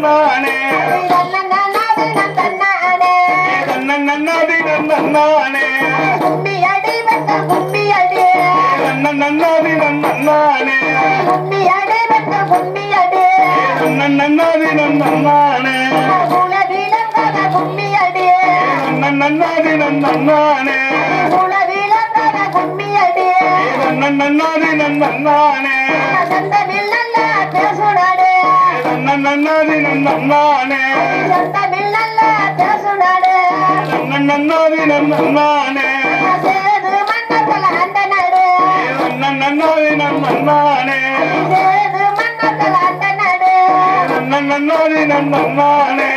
நன்னானே நன்னாதி நன்னானே கும்மி அடி வந்த கும்மி அடி நன்னாதி நன்னானே கும்மி அடி வந்த கும்மி நன்னாதி நன்னானே நன்னாதி நன்னானே நன்னாதி நன்னானே நன்னாதி நன்னானே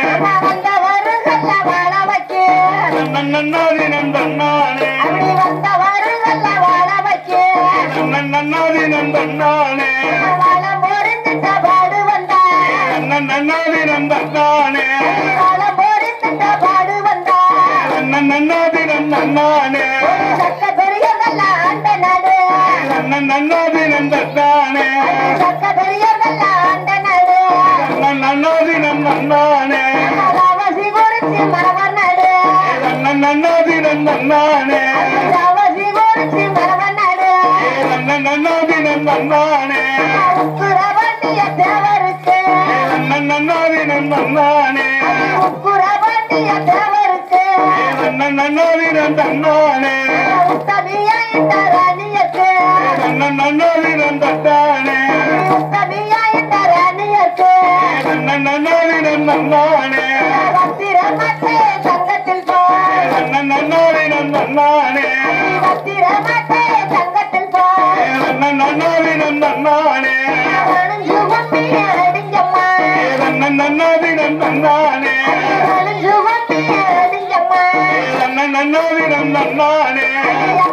நன்னாதி நன்னானே நன்னாதி நன்னானே நன்னானே அண்ணன் நன்னாதி நந்தானே அண்ணன் நன்னாதி நன்னானே அண்ணன் நன்னாதி நன்னானே அண்ணன் நன்னாதி நன்னானே அண்ணன் నన్ను వీరందన్నానే నన్ను వీరందన్నానే నన్ను వీరందన్నానే నన్ను వీరందన్నానే నన్ను వీరందన్నానే నన్ను వీరందన్నానే morning.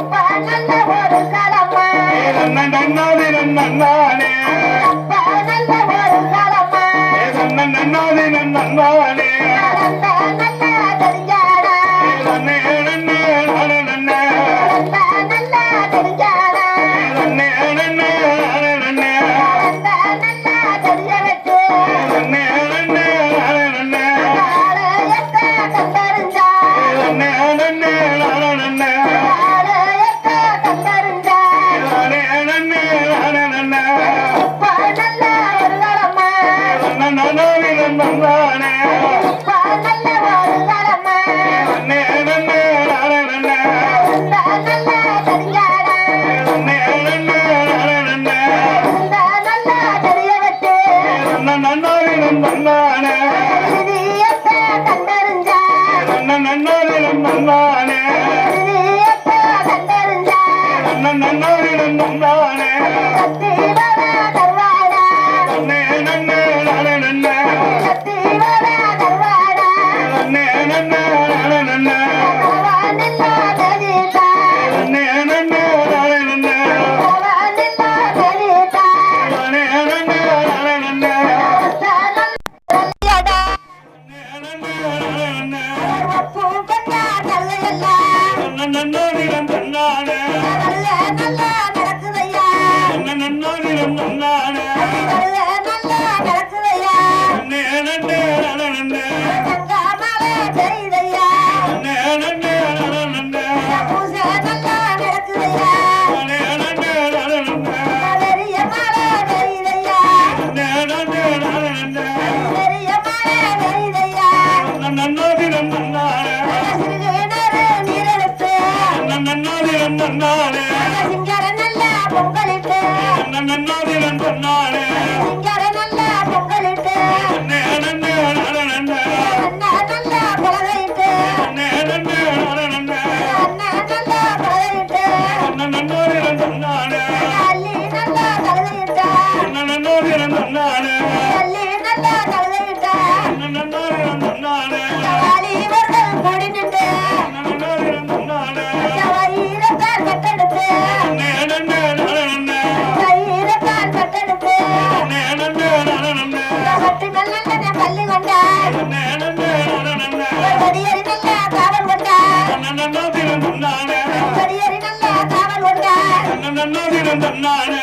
நாலு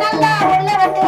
நல்லா உள்ள வந்து